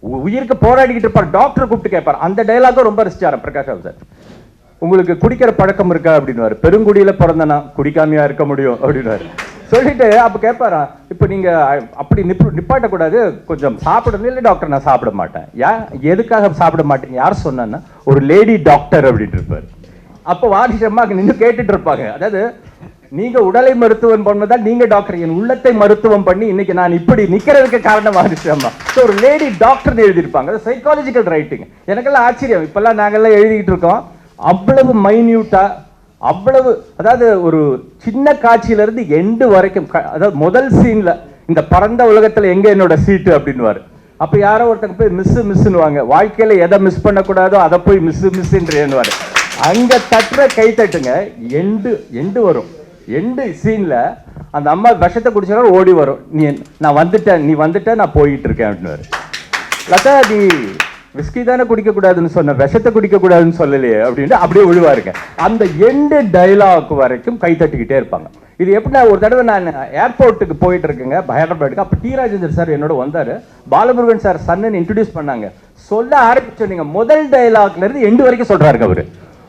உயிருக்கு போராடிக்கிட்டு இருப்பார். டாக்டர் கூப்பிட்டு கேட்பார். அந்த டைலாகும் ரொம்ப ரசிச்சார் பிரகாஷ் ராவ் சார். உங்களுக்கு குடிக்கிற பழக்கம் இருக்கா? அப்படின்னுவாரு. பெருங்குடியில பிறந்தனா குடிக்காமையா இருக்க முடியும் அப்படின்னுவாரு. சொல்லிட்டு அப்ப கேட்பாரா இப்ப நீங்க அப்படி நிப்பு நிப்பாட்டக்கூடாது. கொஞ்சம் சாப்பிடணும். இல்லை டாக்டர் நான் சாப்பிட மாட்டேன். ஏன் எதுக்காக சாப்பிட மாட்டேங்க? யார் சொன்னா ஒரு லேடி டாக்டர் அப்படின்ட்டு இருப்பாரு. அப்போ வாரிசு அம்மாக்கு நின்று கேட்டுட்டு இருப்பாங்க. அதாவது நீங்க உடலை மருத்துவம் பண்ணதான் நீங்க டாக்டர். என் உள்ளத்தை மருத்துவம் பண்ணி இன்னைக்கு நான் இப்படி நிக்கிறதுக்கு காரணம் வாரிசு ஸோ ஒரு லேடி டாக்டர் எழுதியிருப்பாங்க. அது சைக்காலஜிக்கல் ரைட்டிங் எனக்கெல்லாம் ஆச்சரியம். இப்பெல்லாம் நாங்கள்லாம் எழுதிக்கிட்டு இருக்கோம். அவ்வளவு மைன்யூட்டா அவ்வளவு அதாவது ஒரு சின்ன காட்சியில இருந்து எண்டு வரைக்கும் க- அதாவது முதல் சீன்ல இந்த பரந்த உலகத்துல எங்க என்னோட சீட்டு அப்படின்னுவாரு. அப்ப யாரோ ஒருத்தங்க போய் மிஸ் மிஸ்ஸுன்னுவாங்க வாழ்க்கையில எதை மிஸ் பண்ணக்கூடாதோ அதை போய் மிஸ் மிஸ்ஸுன்றேன்னுவார் அங்க தட்டுற கை தட்டுங்க எண்டு எண்டு வரும். எண்டு சீனில் அந்த அம்மா விஷத்தை குடிச்சாலும் ஓடி வரும். நீ நான் வந்துட்டேன் நீ வந்துட்ட நான் போயிட்டு இருக்கேன் அப்படின்னு லதா நீ விஸ்கி தானே குடிக்கக்கூடாதுன்னு சொன்ன விஷத்தை குடிக்கக்கூடாதுன்னு சொல்லலையே அப்படின்ட்டு அப்படியே விழுவாருங்க. அந்த எண்டு டைலாக் வரைக்கும் கை தட்டிக்கிட்டே இருப்பாங்க. இது எப்படின்னா ஒரு தடவை நான் ஏர்போர்ட்டுக்கு போயிட்டு இருக்கேங்க ஹைதராபாத்துக்கு அப்போ டி ராஜேந்தர் சார் என்னோட வந்தார். பாலமுருகன் சார் சன்னு இன்ட்ரடியூஸ் பண்ணாங்க. சொல்ல ஆரம்பிச்சோம். நீங்கள் முதல் டைலாக்லேருந்து எண்டு வரைக்கும் சொல்கிறாருங்க அவர்.